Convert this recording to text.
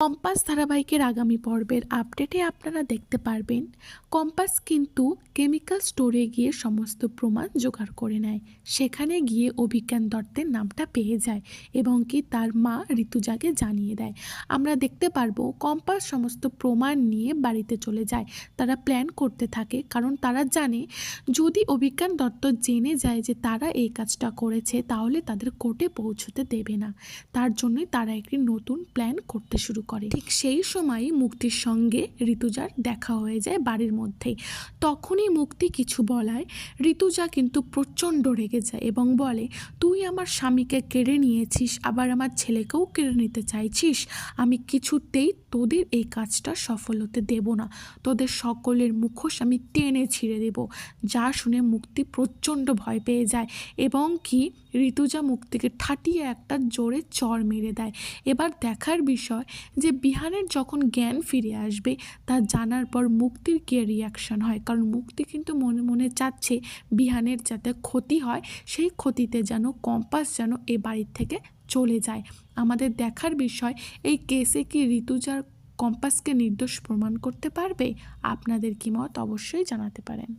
Compass ধারাবাহিকের আগামী পর্বের আপডেটে আপনারা দেখতে পারবেন। কম্পাস কিন্তু কেমিক্যাল স্টোরে গিয়ে সমস্ত প্রমাণ জোগাড় করে নেয়। সেখানে গিয়ে অভিজ্ঞান দত্তের নামটা পেয়ে যায় এবং কি তার মা ঋতুজাকে জানিয়ে দেয়। আমরা দেখতে পারব কম্পাস সমস্ত প্রমাণ নিয়ে বাড়িতে চলে যায়। তারা প্ল্যান করতে থাকে কারণ তারা জানে, যদি অভিজ্ঞান দত্ত জেনে যায় যে তারা এই কাজটা করেছে, তাহলে তাদের কোর্টে পৌঁছতে দেবে না। তার জন্যই তারা একটি নতুন প্ল্যান করতে শুরু করে। ঠিক সেই সময় মুক্তির সঙ্গে ঋতুজার দেখা হয়ে যায় বাড়ির মধ্যেই। তখনই মুক্তি কিছু বলায়, ঋতুজা কিন্তু প্রচণ্ড রেগে যায় এবং বলে, তুই আমার স্বামীকে কেড়ে নিয়েছিস, আবার আমার ছেলেকেও কেড়ে নিতে চাইছিস। আমি কিছুতেই তোদের এই কাজটা সফল হতে দেব না। তোদের সকলের মুখোশ আমি টেনে ছিঁড়ে দেব। যা শুনে মুক্তি প্রচণ্ড ভয় পেয়ে যায় এবং কি ঋতুজা মুক্তিকে ঠাটিয়ে একটা জোরে চর মেরে দেয়। এবার দেখার বিষয় যে বিহানের যখন জ্ঞান ফিরে আসবে, তা জানার পর মুক্তির কে রিয়াকশন হয়? কারণ মুক্তি কিন্তু মনে মনে চাচ্ছে বিহানের যাতে ক্ষতি হয়, সেই ক্ষতিতে যেন কম্পাস যেন এ বাড়ির থেকে চলে যায়। আমাদের দেখার বিষয়, এই কেসে কি ঋতুজার কম্পাসকে নির্দোষ প্রমাণ করতে পারবে? আপনাদের কি মত? অবশ্যই জানাতে পারেন।